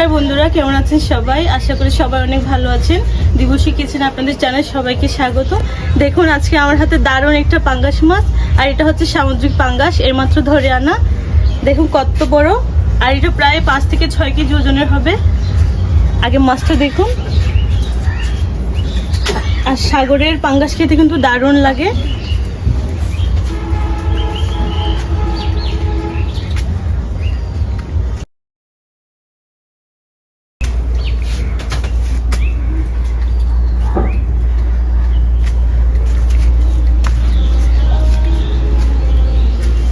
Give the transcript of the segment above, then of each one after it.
নমস্কার বন্ধুরা, কেমন আছেন সবাই? আশা করি সবাই অনেক ভালো আছেন। দিবসী কিচেন আপনাদের জানাই সবাইকে স্বাগত। দেখুন, আজকে আমার হাতে দারুণ একটা পাঙ্গাস মাছ, আর এটা হচ্ছে সামুদ্রিক পাঙ্গাস, এর মাত্র ধরে আনা। দেখুন, কত বড়, আর এটা প্রায় পাঁচ থেকে ছয় কেজি ওজনের হবে। আগে মাছটা দেখুন। আর সাগরের পাঙ্গাস খেতে কিন্তু দারুণ লাগে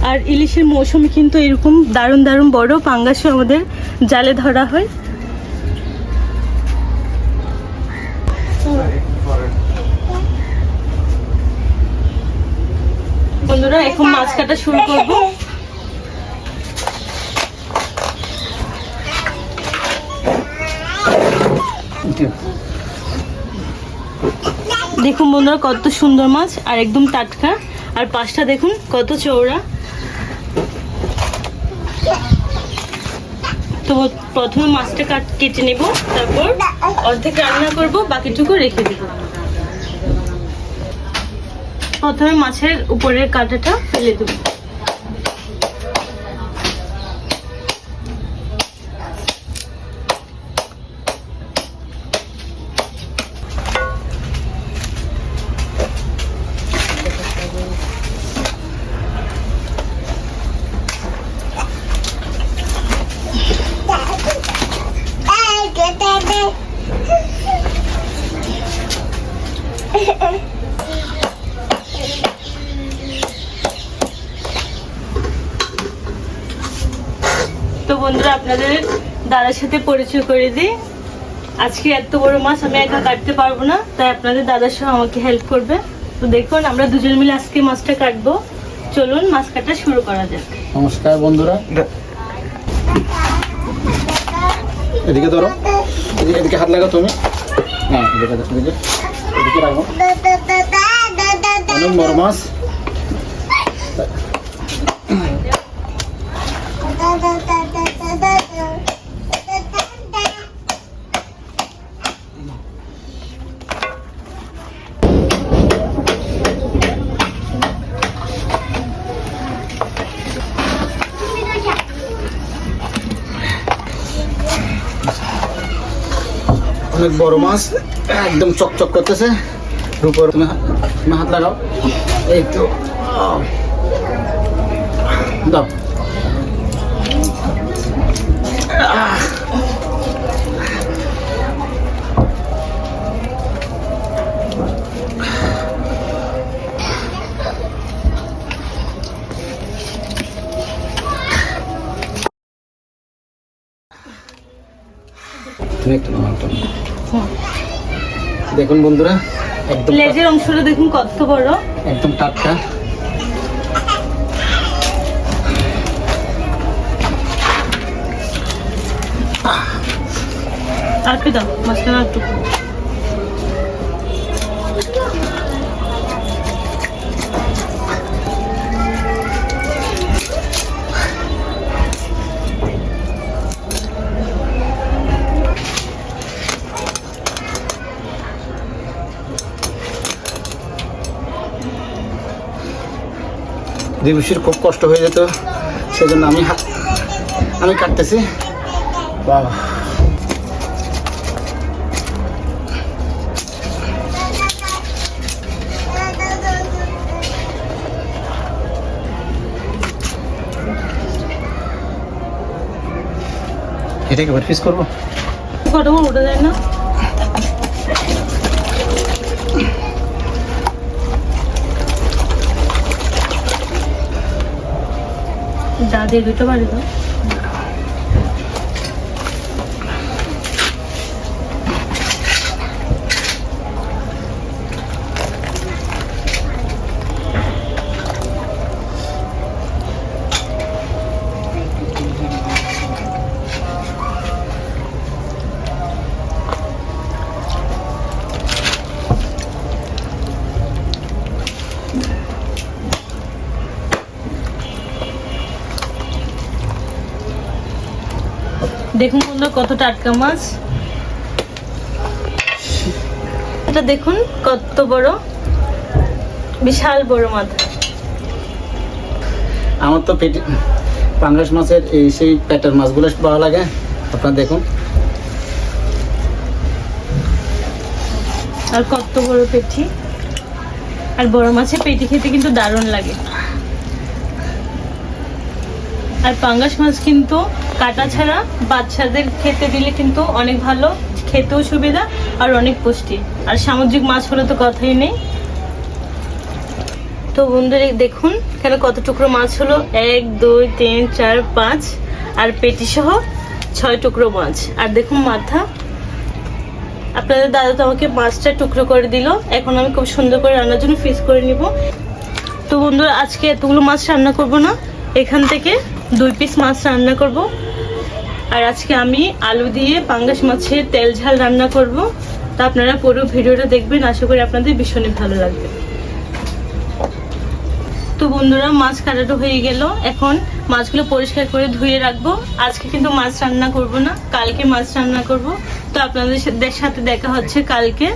আর ইলিশের মৌসুমে কিন্তু এরকম দারুণ দারুণ বড় পাঙ্গাসও আমাদের জালে ধরা হয়। বন্ধুরা, এখন মাছ কাটা শুরু করব। দেখুন বন্ধুরা, কত সুন্দর মাছ আর একদম টাটকা। আর পাশটা দেখুন, কত চওড়া। তো প্রথমে মাছটা কাট কেটে নেব, তারপর অর্ধেক রান্না করব, বাকিটুকু রেখে দেব। প্রথমে মাছের উপরের কাঁটাটা ফেলে দেব। আপনাদের দাদার সাথে পরিচয় করে দিই আজকে এত বড় মাছ আমি একা কাটতে পারব না তাই আপনাদের দাদার সহ আমাকে হেল্প করবে তো দেখুন আমরা দুজন মিলে আজকে মাছটা কাটবো চলুন মাছ কাটা শুরু করা যাক নমস্কার বন্ধুরা এদিকে ধরো এদিকে হাত লাগাও তুমি হ্যাঁ এদিকে এদিকে এদিকে রাখো অনেক বড় মাছ অনেক বড় মাছ, একদম চকচক করতেছে। রূপর তুমি হা- তুমি হাত লাগাও। এই তো। আহ। দাও। দেখুন বন্ধুরা? একদম লেজের অংশটা দেখুন কত বড়। একদম টাটকা। আর কি দাও মাছটা একটু। দিবসীর খুব কষ্ট হয়ে যেত, সেজন্য আমি হাত আমি কাটতেছি। বাহ। এটাকে এবার পিস করব? বড় উঠে যায় না। দাদি দুটো বাড়ি কত টাটকা মাছ? এটা দেখুন কত বড়। বিশাল বড় মাথা আমার তো পেটি পাঙ্গাস মাছের এই সেই পেটের মাছগুলো ভালো লাগে। আপনার দেখুন। আর কত বড় পেটি। আর বড় মাছের পেটি খেতে কিন্তু দারুণ লাগে। আর পাঙ্গাস মাছ কিন্তু কাটা ছাড়া বাচ্চাদের খেতে দিলে কিন্তু অনেক ভালো, খেতেও সুবিধা আর অনেক পুষ্টি। আর সামুদ্রিক মাছ হলে তো কথাই নেই। তো বন্ধুরা দেখুন এখানে কত টুকরো মাছ হলো? এক, দুই, তিন, চার, পাঁচ আর পেটি সহ ছয় টুকরো মাছ। আর দেখুন মাথা। আপনাদের দাদা তো আমাকে মাছটা টুকরো করে দিল। এখন আমি খুব সুন্দর করে রান্নার জন্য ফিস করে নিব। তো বন্ধুরা, আজকে এতগুলো মাছ রান্না করব না। এখান থেকে দুই পিস মাছ রান্না করব। আর আজকে আমি আলু দিয়ে পাঙ্গাস মাছের তেল ঝাল রান্না করব। তা আপনারা পুরো ভিডিওটা দেখবেন, আশা করি আপনাদের ভীষণই ভালো লাগবে। তো বন্ধুরা, মাছ কাটাটো হয়ে গেল। এখন মাছগুলো পরিষ্কার করে ধুয়ে রাখব। আজকে কিন্তু মাছ রান্না করব না, কালকে মাছ রান্না করব। তো আপনাদের সাথে- দেখা হচ্ছে কালকে।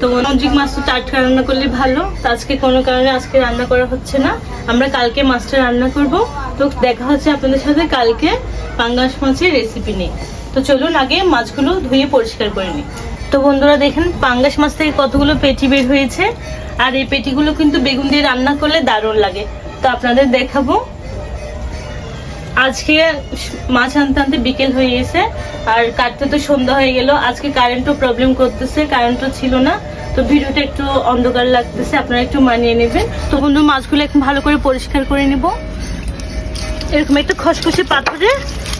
তো সামুদ্রিক মাছ তো টাটকা রান্না করলে ভালো। তো আজকে কোনো কারণে আজকে রান্না করা হচ্ছে না। আমরা কালকে মাছটা রান্না করব। তো দেখা হচ্ছে আপনাদের সাথে কালকে পাঙ্গাস মাছের রেসিপি নিয়ে। তো চলুন আগে মাছগুলো ধুয়ে পরিষ্কার করে নিই। তো বন্ধুরা দেখেন, পাঙ্গাস মাছ থেকে কতগুলো পেটি বের হয়েছে। আর এই পেটিগুলো কিন্তু বেগুন দিয়ে রান্না করলে দারুণ লাগে। তো আপনাদের দেখাবো আজকে মাছ আনতে আনতে বিকেল হয়ে গেছে আর কাটতে তো সন্ধ্যা হয়ে গেল। আজকে কারেন্টও প্রবলেম করতেছে কারেন্টও ছিল না। তো ভিডিওটা একটু অন্ধকার লাগতেছে আপনারা একটু মানিয়ে নেবেন। তো বন্ধু মাছগুলো এখন ভালো করে পরিষ্কার করে নেব। এরকম একটা খসখসে পাথরে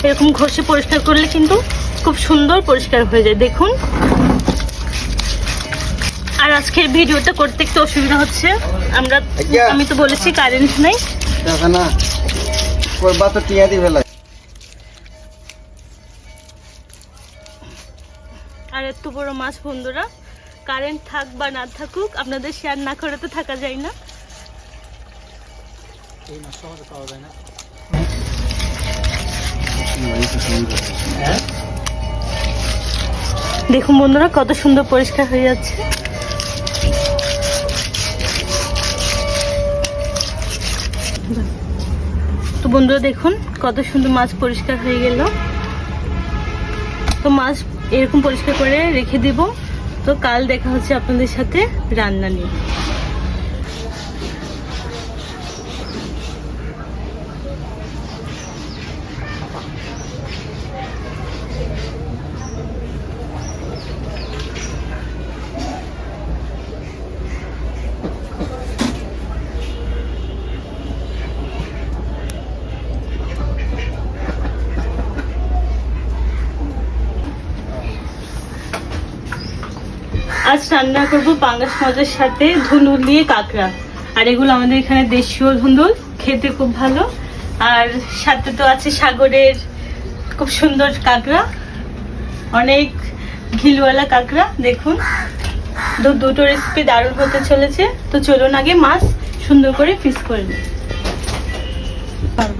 এরকম ঘষে পরিষ্কার করলে কিন্তু খুব সুন্দর পরিষ্কার হয়ে যায় দেখুন। আর আজকের ভিডিওটা করতে একটু অসুবিধা হচ্ছে। আমরা আমি তো বলেছি কারেন্ট নাই। করবা তো টিয়া দি ফেলায় আর এত বড় মাছ বন্ধুরা কারেন্ট থাক বা না থাকুক আপনাদের শেয়ার না করে তো থাকা যায় না। এই মাছটা আমাদের পাওয়া যায় না। দেখুন বন্ধুরা কত সুন্দর পরিষ্কার হয়ে যাচ্ছে। বন্ধুরা দেখুন, কত সুন্দর মাছ পরিষ্কার হয়ে গেল। তো মাছ এরকম পরিষ্কার করে রেখে দিব। তো কাল দেখা হচ্ছে আপনাদের সাথে রান্না নিয়ে। রান্না করব পাঙ্গাস মাছের সাথে ধুনুল দিয়ে কাঁকড়া। আর এগুলো আমাদের এখানে দেশীয় ধুন্দুল খেতে খুব ভালো। আর সাথে তো আছে সাগরের খুব সুন্দর কাঁকড়া। অনেক ঘিলওয়ালা কাঁকড়া, দেখুন। দুটো রেসিপি দারুণ হতে চলেছে। তো চলুন আগে মাছ সুন্দর করে পিস করে নিই। পারব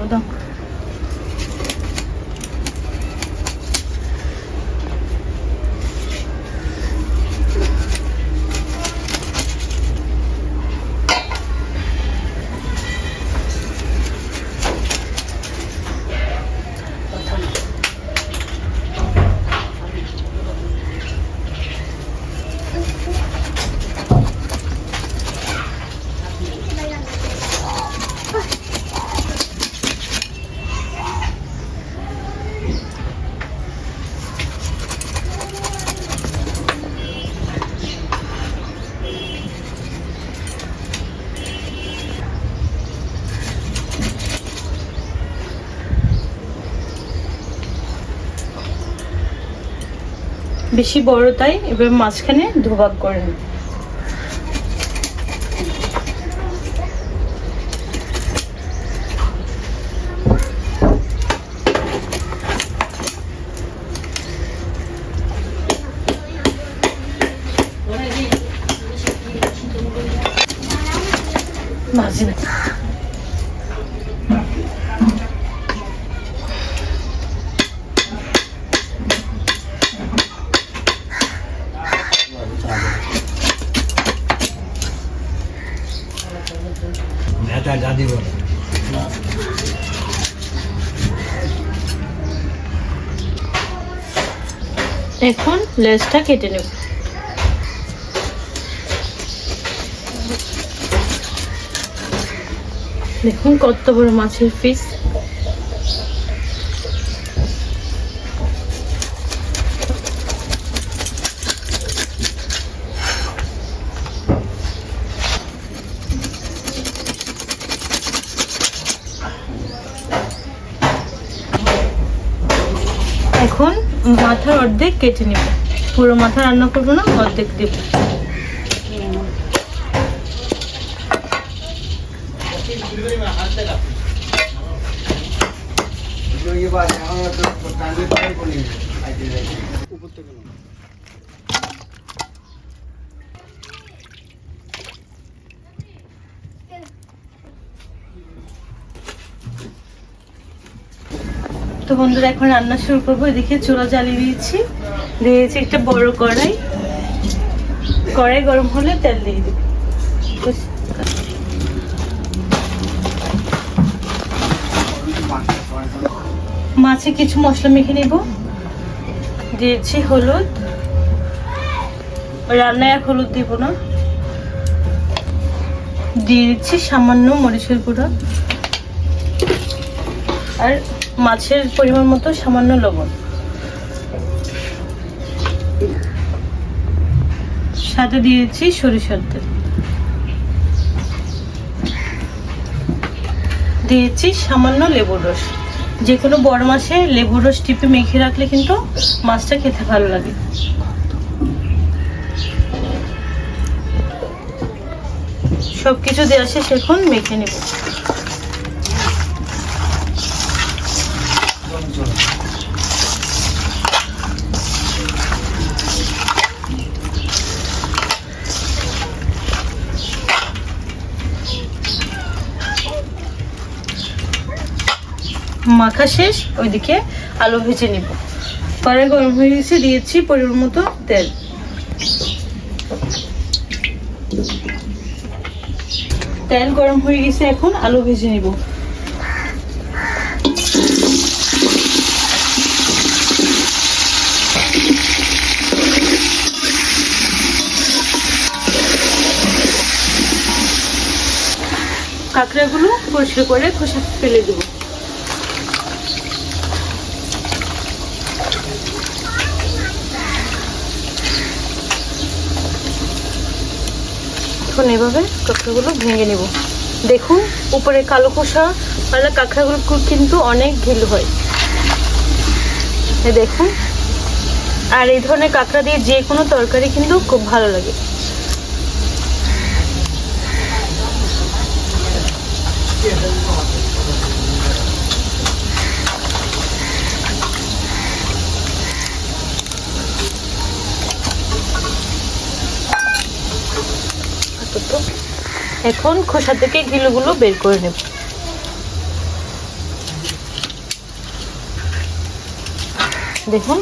বেশি বড় তাই এবার মাঝখানে দুভাগ করে নিই হ্যাঁ গাদি বলে। এখন লেজটা কেটে নেব। দেখুন কত বড় মাছের পিস এখন মাথার অর্ধেক কেটে নেব। পুরো মাথা রান্না করব না অর্ধেক দেব। তো বন্ধুরা, এখন রান্না শুরু করব। এদিকে চুলা জ্বালিয়ে দিয়েছি। দিয়েছি একটা বড় কড়াই। কড়াই গরম হলে তেল দিয়ে দিবি। মাছে কিছু মশলা মেখে নেব। দিয়েছি হলুদ। রান্নায় আর হলুদ দিব না। দিয়ে দিচ্ছি সামান্য মরিচের গুঁড়া। আর মাছের পরিমাণ মতো সামান্য লবণ। সাথে দিয়েছি সরিষার তেল। দিয়েছি সামান্য লেবুর রস। যে কোনো বড় মাছে লেবুর রস টিপে মেখে রাখলে কিন্তু মাছটা খেতে ভালো লাগে। সব কিছু দেওয়া শেষ, এখন মেখে নেব। মাখা শেষ, ওইদিকে আলু ভেজে নিব। কড়াই গরম হয়ে গেছে, দিয়েছি পরিমাণ মতো তেল। তেল গরম হয়ে গেছে, এখন আলু ভেজে নিব। কাঁকড়াগুলো পরিষ্কার করে খোসা ফেলে দেবো। এখন এভাবে কাঁকড়াগুলো ভেঙে নেব। দেখুন, উপরে কালো খোসা পালা কাঁকড়াগুলো কিন্তু অনেক ঢিল হয়। দেখুন, আর এই ধরনের কাঁকড়া দিয়ে যে কোনো তরকারি কিন্তু খুব ভালো লাগে। এখন খোসা থেকে গিলুগুলো বের করে নেব। দেখুন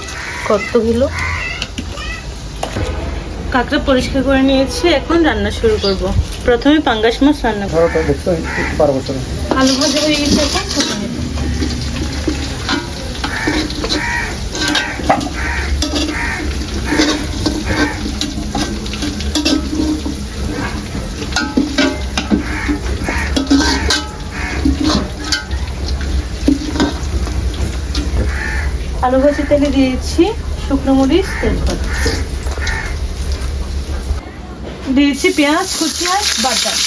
কত গিলো। কাঁকড়া পরিষ্কার করে নিয়েছি এখন রান্না শুরু করব। প্রথমে পাঙ্গাস মাছ রান্না করব। আলু ভাজা হয়ে গেছে এখন। তেলে দিয়েছি শুকনো মরিচ, তেজপাতা। দিয়েছি পেঁয়াজ, কুচি আর বাদাম।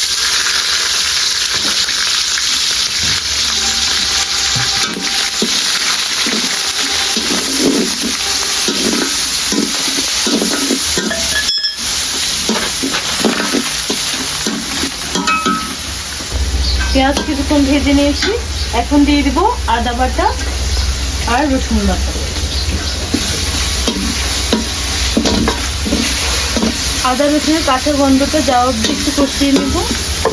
পেঁয়াজ কিছুক্ষণ ভেজে নিয়েছি। এখন দিয়ে দিব আদা বাটা আর রসুন বাটা। আদা রসুনের কাঁচা গন্ধটা যাওয়া অব্দি একটু কষিয়ে নেব।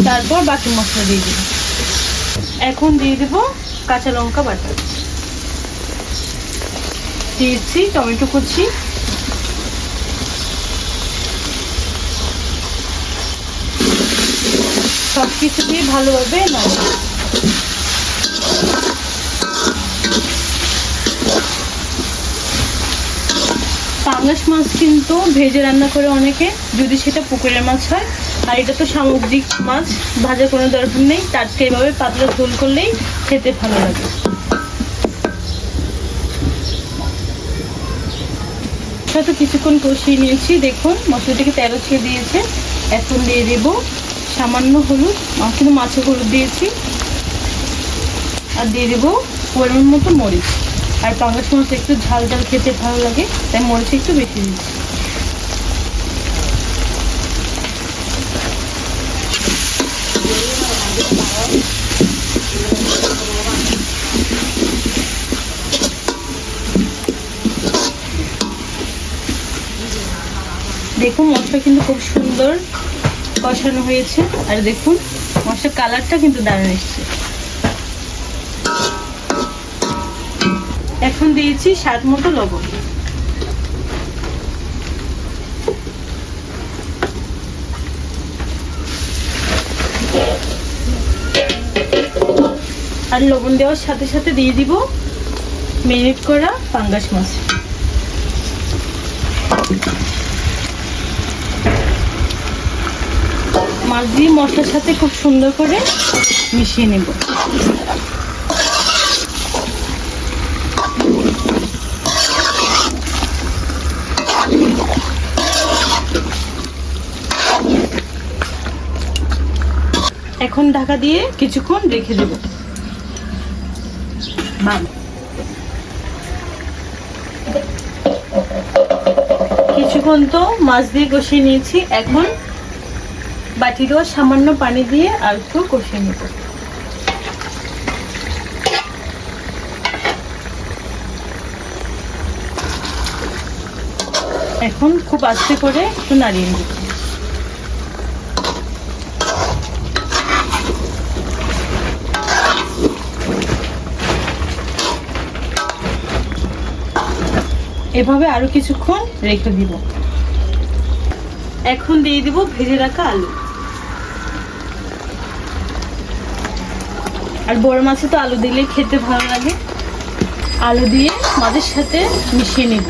তারপর বাকি মশলা দিয়ে দিব। এখন দিয়ে দিব কাঁচা লঙ্কা বাটা। দিয়েছি টমেটো কুচি। সব কিছু দিয়ে ভালোভাবে নাড়ব। পাঙ্গাস মাছ কিন্তু ভেজে রান্না করে অনেকে। যদি সেটা পুকুরের মাছ হয়, আর এটা তো সামুদ্রিক মাছ, ভাজা কোনো দরকার নেই। টাটকা এভাবে পাতলা ঝোল করলেই খেতে ভালো লাগে। তো কিছুক্ষণ কষিয়ে নিয়েছি। দেখুন মশলা থেকে তেরো ছেড়ে দিয়েছে। এখন দিয়ে দেব সামান্য হলুদ। কিন্তু মাছে হলুদ দিয়েছি। আর দিয়ে দেবো পরিমাণ মতো মরিচ। আর পাঙ্গাস মাছ একটু ঝাল ঝাল খেতে ভালো লাগে, তাই মরিচ একটু বেশি দিচ্ছি দেখুন, মশলা কিন্তু খুব সুন্দর কষানো হয়েছে, আর দেখুন, মশলার কালারটা কিন্তু দারুণ এসছে। এখন দিয়েছি স্বাদ মতো লবণ। আর লবণ দেওয়ার সাথে সাথে দিয়ে দিব মেরিনেট করা পাঙ্গাস মাছ। মাছ দিয়ে মশলার সাথে খুব সুন্দর করে মিশিয়ে নেব। এখন ঢাকা দিয়ে কিছুক্ষণ রেখে দেব। কিছুক্ষণ তো মাছ দিয়ে কষিয়ে নিয়েছি এখন বাটি দেওয়া সামান্য পানি দিয়ে আর একটু কষিয়ে নেব। এখন খুব আস্তে করে একটু নাড়িয়ে নেব। এভাবে আরও কিছুক্ষণ রেখে দিব। এখন দিয়ে দিব ভেজে রাখা আলু। আর বড় মাছে তো আলু দিলে খেতে ভালো লাগে। আলু দিয়ে মাছের সাথে মিশিয়ে নেব।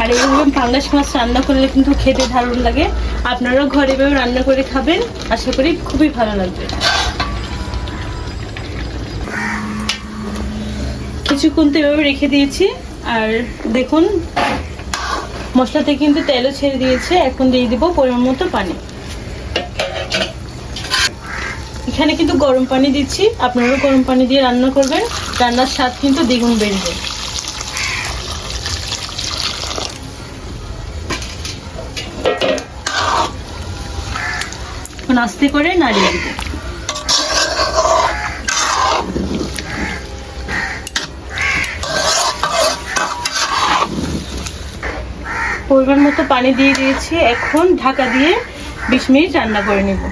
আর এইভাবে ফাঙ্গাস মাছ রান্না করলে কিন্তু খেতে দারুণ লাগে। আপনারাও ঘরে রান্না করে খাবেন। আশা করি খুবই ভালো লাগবে। কিছুক্ষণ তো এভাবে রেখে দিয়েছি। আর দেখুন, মশলাতে কিন্তু তেলও ছেড়ে দিয়েছে। এখন দিয়ে দিব পরিমাণ মতো পানি। এখানে কিন্তু গরম পানি দিচ্ছি। আপনারাও গরম পানি দিয়ে রান্না করবেন। রান্নার স্বাদ কিন্তু দ্বিগুণ বেড়ে আস্তে করে নাড়িয়ে দিব। পরিমাণ মতো পানি দিয়ে দিয়েছি। এখন ঢাকা দিয়ে বিশ মিনিট রান্না করে নেব।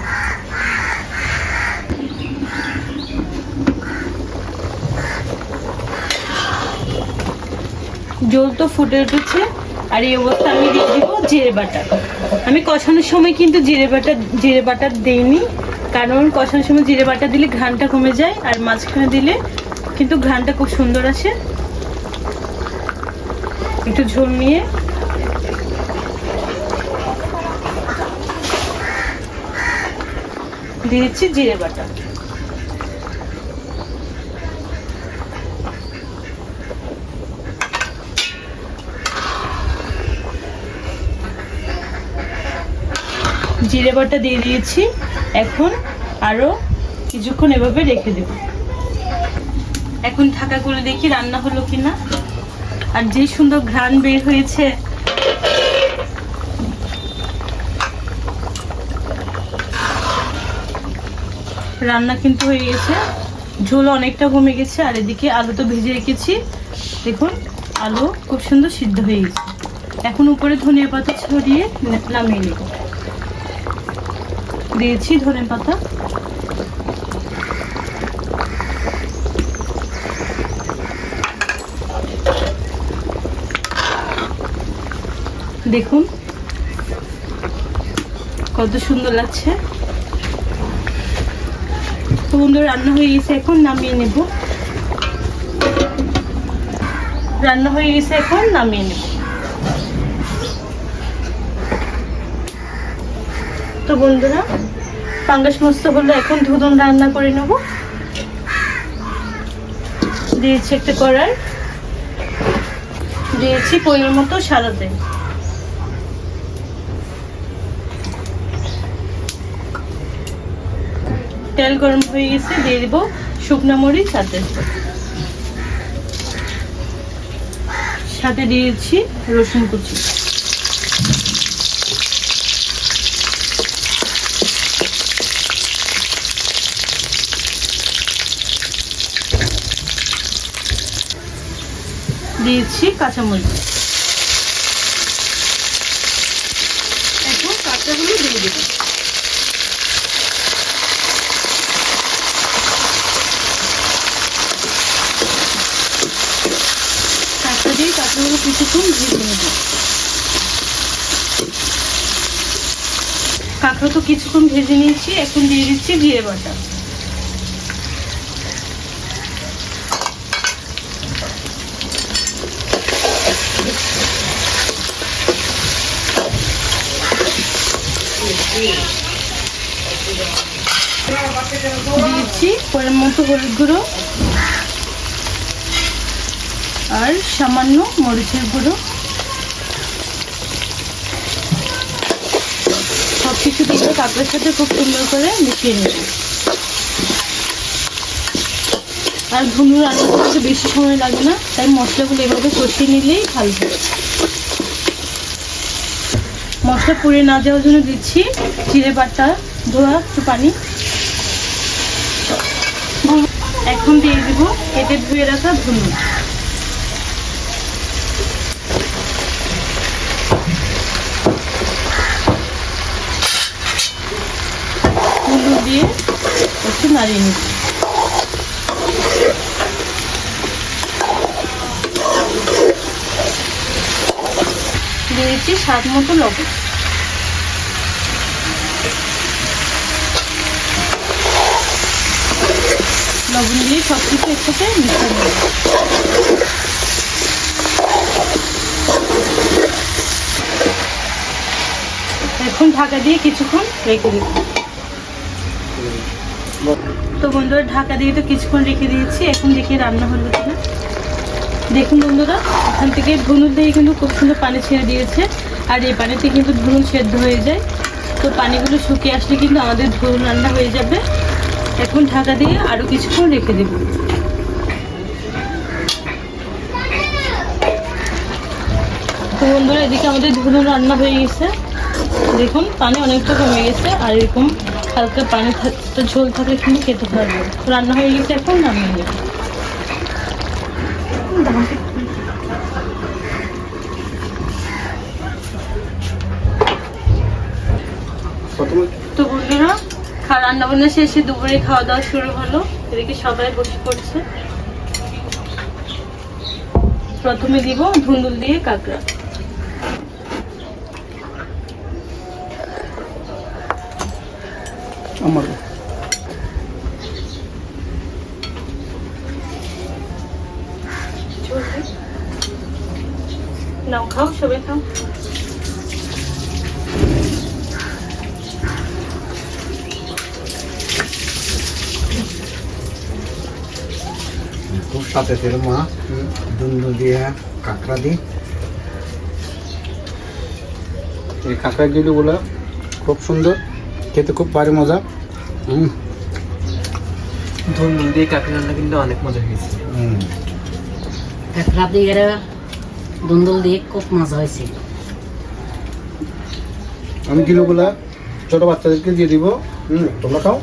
জল তো ফুটে উঠেছে, আর এই অবস্থা আমি দিয়ে দিব জিরে বাটা। আমি কষানোর সময় কিন্তু জিরে বাটা জিরে বাটা দিইনি, কারণ কষানোর সময় জিরে বাটা দিলে ঘ্রানটা কমে যায়, আর মাঝখানে দিলে কিন্তু ঘ্রানটা খুব সুন্দর আসে। একটু ঝোল নিয়ে দিয়েছি জিরে বাটা। জিরে বাটা দিয়ে দিয়েছি। এখন আরও কিছুক্ষণ এভাবে রেখে দেব। এখন ঢাকা করে দেখি রান্না হলো কিনা। আর যে সুন্দর ঘ্রাণ বের হয়েছে রান্না কিন্তু হয়ে গেছে। ঝোল অনেকটা কমে গেছে, আর এদিকে আলু তো ভেজে রেখেছি। দেখুন, আলু খুব সুন্দর সিদ্ধ হয়ে গেছে। এখন উপরে ধনিয়া পাতা ছড়িয়ে নামিয়ে নেব। দিয়েছি ধনিয়া পাতা। দেখুন, কত সুন্দর লাগছে। বন্ধুরা রান্না হয়ে গেছে, এখন নামিয়ে নেব। রান্না হয়ে গেছে, এখন নামিয়ে নেব। তো বন্ধুরা, পাঙ্গাস মস্ত হলো, এখন ধুদন রান্না করে নেব। দিয়েছি একটা কড়াই, দিয়েছি পইয়ের মতো সাদা তেল। তেল গরম হয়ে গেছে, দিয়ে দিব শুকনো মরিচ সাথে সাথে দিয়েছি রসুন কুচি। দিয়েছি কাঁচামরিচ। এখন কাঁচাগুলো দিয়ে দেবো কাঁচা দিয়ে কিছুক্ষণ ভেজে নেব কাঁকড়া তো কিছুক্ষণ ভেজে নিয়েছি, এখন দিয়ে দিচ্ছি জিরে বাটা। দিয়েছি পরের মতো হলুদ গুঁড়ো। আর সামান্য মরিচের গুঁড়ো। সব কিছু দিয়ে কাঁকড়ার সাথে খুব সুন্দর করে মিশিয়ে নেব। আর ধুনুর রান্না করতে বেশি সময় লাগে না, তাই মশলাগুলো এভাবে কষিয়ে নিলেই ভালো হবে মশলা পুড়ে না যাওয়ার জন্য দিচ্ছি জিরে বাটা, ধোয়া, একটু পানি। এখন দিয়ে দিব এতে ধুয়ে রাখা ধুনুর হলুদ দিয়ে একটু নাড়িয়ে নিচ্ছি। দিয়েছি স্বাদ মতো লবণ। লবণ দিয়ে সব কিছু একসাথে মিশিয়ে নেব এখন ঢাকা দিয়ে কিছুক্ষণ রেখে দিব তো বন্ধুরা, ঢাকা দিয়ে তো কিছুক্ষণ রেখে দিয়েছি, এখন দেখি রান্না হলো কিনা। দেখুন বন্ধুরা, এখান থেকে ধুনুর দিয়ে কিন্তু খুব সুন্দর পানি ছেড়ে দিয়েছে, আর এই পানিতে কিন্তু ধুনুন সেদ্ধ হয়ে যায়। তো পানিগুলো শুকিয়ে আসলে কিন্তু আমাদের ধুনুন রান্না হয়ে যাবে। এখন ঢাকা দিয়ে আরও কিছুক্ষণ রেখে দেব। তো বন্ধুরা, এদিকে আমাদের ধুনুন রান্না হয়ে গেছে। দেখুন, পানি অনেকটা কমে গেছে, আর এরকম হালকা পানি থাকতে ঝোল থাকলে কিন্তু খেতে পারবে। তো রান্না হয়ে গেছে এখন নামিয়ে নেব তো বন্ধুরা, খা- রান্না বান্না শেষে দুপুরে খাওয়া দাওয়া শুরু হলো। এদিকে সবাই বসে পড়ছে। প্রথমে দিব ধুন্দুল দিয়ে কাঁকড়া আমার নাও খাও সবাই খাও সাথে তেল মাছ দুন্দু দিয়ে কাঁকড়া দিই এই কাঁকড়া গিলিগুলো খুব সুন্দর খেতে খুব ভারী মজা। হুম ধুন্দুল দিয়ে কাঁকড়া রান্না কিন্তু অনেক মজা হয়েছে। হুম কাঁকড়া দিয়ে দুন্দুল দিয়ে খুব মজা হয়েছে। আমি গিলুগুলা ছোট বাচ্চাদেরকে দিয়ে দিব। হুম তোমরা খাও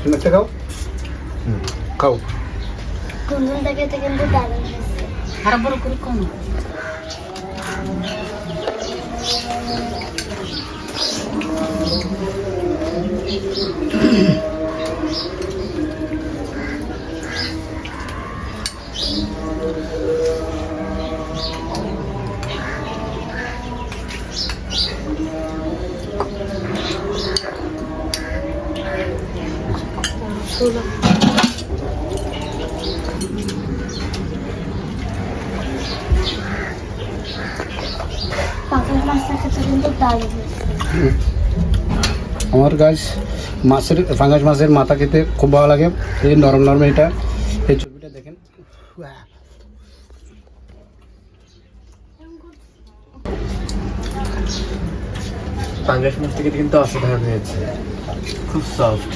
তুমি একটা খাও খাও। ಕುಂದೂರ್ದಾಗೈತೆ ಅಂದ್ರೆ ಬ್ಯಾಲೆನ್ಸ್ ಹರಬರು ಕುರ್ಕೊಂಡು Thank you. আমার গাছ মাছের ফাঙ্গাস মাছের মাথা খেতে খুব ভালো লাগে। এই নরম নরম এটা এই ছবিটা দেখেন। পাঙ্গাস মাছ থেকে কিন্তু অসাধারণ হয়েছে। খুব সফট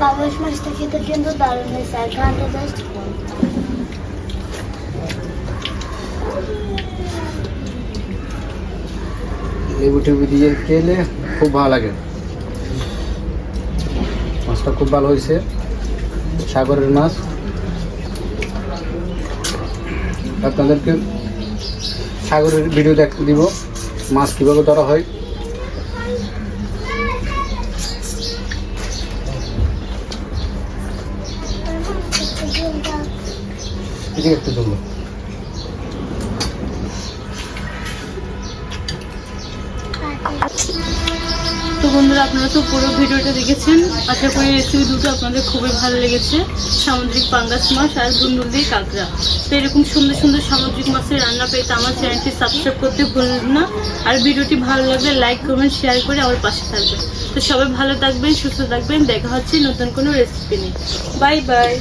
পাঙ্গাস মাছটা খেতে কিন্তু দারুণ হয়েছে আর জাস্ট লেবু টেবু দিয়ে খেলে খুব ভালো লাগে। মাছটা খুব ভালো হয়েছে। সাগরের মাছ। আপনাদেরকে সাগরের ভিডিও দেখতে দিব, মাছ কীভাবে ধরা হয়। এদিকে একটু বন্ধুরা, আপনারা তো পুরো ভিডিওটা দেখেছেন। আশা করি রেসিপি দুটো আপনাদের খুবই ভালো লেগেছে। সামুদ্রিক পাঙ্গাস মাছ আর দুন্দুল দিয়ে কাঁকড়া। তো এরকম সুন্দর সুন্দর সামুদ্রিক মাছের রান্না পেতে আমার চ্যানেলটি সাবস্ক্রাইব করতে ভুলবেন না। আর ভিডিওটি ভালো লাগলে লাইক কমেন্ট শেয়ার করে আমার পাশে থাকবেন। তো সবাই ভালো থাকবেন, সুস্থ থাকবেন। দেখা হচ্ছে নতুন কোনো রেসিপি নিয়ে। Bye bye